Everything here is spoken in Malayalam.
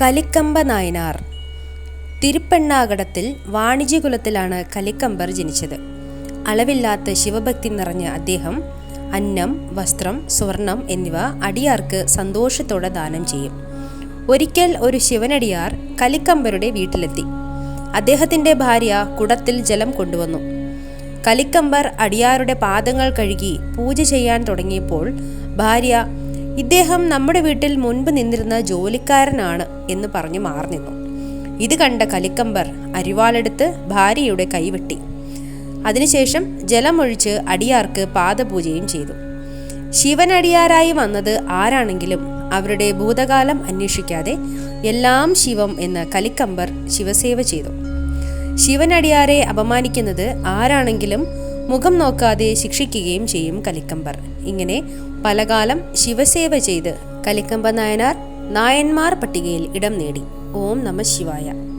കലിക്കമ്പ നായനാർ. തിരുപ്പെണ്ണാകടത്തിൽ വാണിജ്യകുലത്തിലാണ് കലിക്കമ്പർ ജനിച്ചത്. അളവില്ലാത്ത ശിവഭക്തി നിറഞ്ഞ അദ്ദേഹം അന്നം വസ്ത്രം സ്വർണം എന്നിവ അടിയാർക്ക് സന്തോഷത്തോടെ ദാനം ചെയ്യും. ഒരിക്കൽ ഒരു ശിവനടിയാർ കലിക്കമ്പരുടെ വീട്ടിലെത്തി. അദ്ദേഹത്തിന്റെ ഭാര്യ കുടത്തിൽ ജലം കൊണ്ടുവന്നു. കലിക്കമ്പർ അടിയാറുടെ പാദങ്ങൾ കഴുകി പൂജ ചെയ്യാൻ തുടങ്ങിയപ്പോൾ ഭാര്യ ഇദ്ദേഹം നമ്മുടെ വീട്ടിൽ മുൻപ് നിന്നിരുന്ന ജോലിക്കാരനാണ് എന്ന് പറഞ്ഞു മാറി ഇത് കണ്ട കലിക്കമ്പർ അരിവാളെടുത്ത് ഭാര്യയുടെ കൈവെട്ടി അതിനുശേഷം ജലമൊഴിച്ച് അടിയാർക്ക് പാദപൂജയും ചെയ്തു. ശിവനടിയാരായി വന്നത് ആരാണെങ്കിലും അവരുടെ ഭൂതകാലം അന്വേഷിക്കാതെ എല്ലാം ശിവം എന്ന് കലിക്കമ്പർ ശിവസേവ ചെയ്തു. ശിവനടിയാരെ അപമാനിക്കുന്നത് ആരാണെങ്കിലും മുഖം നോക്കാതെ ശിക്ഷിക്കുകയും ചെയ്യും കലിക്കമ്പർ. ഇങ്ങനെ പലകാലം ശിവസേവ ചെയ്ത് കലിക്കമ്പ നായനാർ നായന്മാർ പട്ടികയിൽ ഇടം നേടി. ഓം നമ ശിവായ.